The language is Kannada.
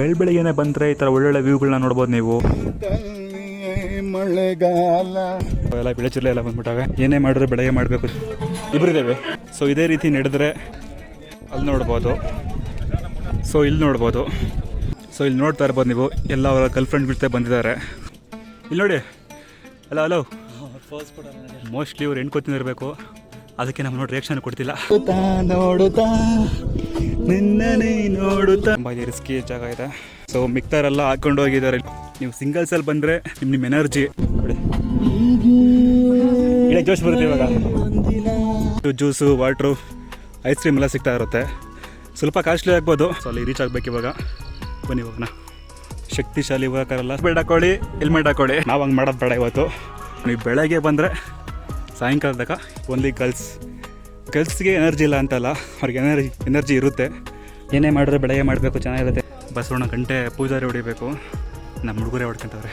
ಬೆಳ್ ಬೆಳಿಗ್ಗೆನೆ ಬಂದರೆ ಈ ಥರ ಒಳ್ಳೊಳ್ಳೆ ವ್ಯೂಗಳನ್ನ ನೋಡ್ಬೋದು ನೀವು. ಮಳೆಗಾಲ ಎಲ್ಲ ಇಲ್ಲ ಎಲ್ಲ ಬಂದ್ಬಿಟ್ಟಾಗ ಏನೇ ಮಾಡಿದ್ರೆ ಬೆಳಗ್ಗೆ ಮಾಡಬೇಕು. ಇಬ್ಬರಿದ್ದೇವೆ ಸೊ ಇದೇ ರೀತಿ ನಡೆದ್ರೆ ಅಲ್ಲಿ ನೋಡ್ಬೋದು. ಸೊ ಇಲ್ಲಿ ನೋಡ್ಬೋದು. ಸೊ ಇಲ್ಲಿ ನೋಡ್ತಾ ಇರ್ಬೋದು ನೀವು. ಎಲ್ಲ ಅವರ ಗರ್ಲ್ ಫ್ರೆಂಡ್ ಜೊತೆ ಬಂದಿದ್ದಾರೆ. ಇಲ್ಲಿ ನೋಡಿ. ಹಲೋ ಹಲೋ ಮೋಸ್ಟ್ಲಿ ಇವ್ರು ಹೆಣ್ಕೋತಿನಿರ್ಬೇಕು ಅದಕ್ಕೆ ನಮ್ಮ ನೋಡಿ ರಿಯಾಕ್ಷನ್ ಕೊಡ್ತಿಲ್ಲ. ನೋಡುತ್ತಾ ನಿನ್ನನೇ ನೋಡುತ್ತಾ. ತುಂಬ ರಿಸ್ಕಿ ಜಾಗ ಇದೆ. ಸೊ ಮಿಕ್ತಾರೆಲ್ಲ ಹಾಕೊಂಡು ಹೋಗಿದ್ದಾರೆ. ನೀವು ಸಿಂಗಲ್ಸಲ್ಲಿ ಬಂದರೆ ನಿಮ್ಮ ನಿಮ್ಮ ಎನರ್ಜಿ ನೋಡಿ. ಜೋಶ್ ಬರುತ್ತೆ ಇವಾಗ. ಜ್ಯೂಸು ವಾಟ್ರು ಐಸ್ ಕ್ರೀಮ್ ಎಲ್ಲ ಸಿಗ್ತಾ ಇರುತ್ತೆ. ಸ್ವಲ್ಪ ಕಾಸ್ಟ್ಲಿ ಆಗ್ಬೋದು. ಸೊ ಅಲ್ಲಿ ರೀಚ್ ಆಗ್ಬೇಕು ಇವಾಗ. ಬನ್ನಿ ಇವಾಗ ಶಕ್ತಿಶಾಲಿ ಕರಲ್ಲ ಬೆಡ್ ಹಾಕೊಳ್ಳಿ ಹೆಲ್ಮೆಟ್ ಹಾಕೊಳ್ಳಿ. ನಾವು ಹಂಗೆ ಮಾಡೋದು ಬೇಡ ಇವತ್ತು. ನೀವು ಬೆಳಗ್ಗೆ ಬಂದರೆ ಸಾಯಂಕಾಲ ತನಕ ಓನ್ಲಿ ಗರ್ಲ್ಸ್ ಗರ್ಲ್ಸ್ಗೆ ಎನರ್ಜಿ ಇಲ್ಲ ಅಂತಲ್ಲ, ಅವ್ರಿಗೆ ಎನರ್ಜಿ ಎನರ್ಜಿ ಇರುತ್ತೆ. ಏನೇ ಮಾಡಿದ್ರೆ ಬೆಳಗ್ಗೆ ಮಾಡಬೇಕು, ಚೆನ್ನಾಗಿರುತ್ತೆ. ಬಸವಣ್ಣ ಗಂಟೆ ಪೂಜಾರಿ ಹೊಡಿಬೇಕು. ನಮ್ಮ ಹುಡುಗರೇ ಹೊಡ್ಕೊಂತವ್ರೆ.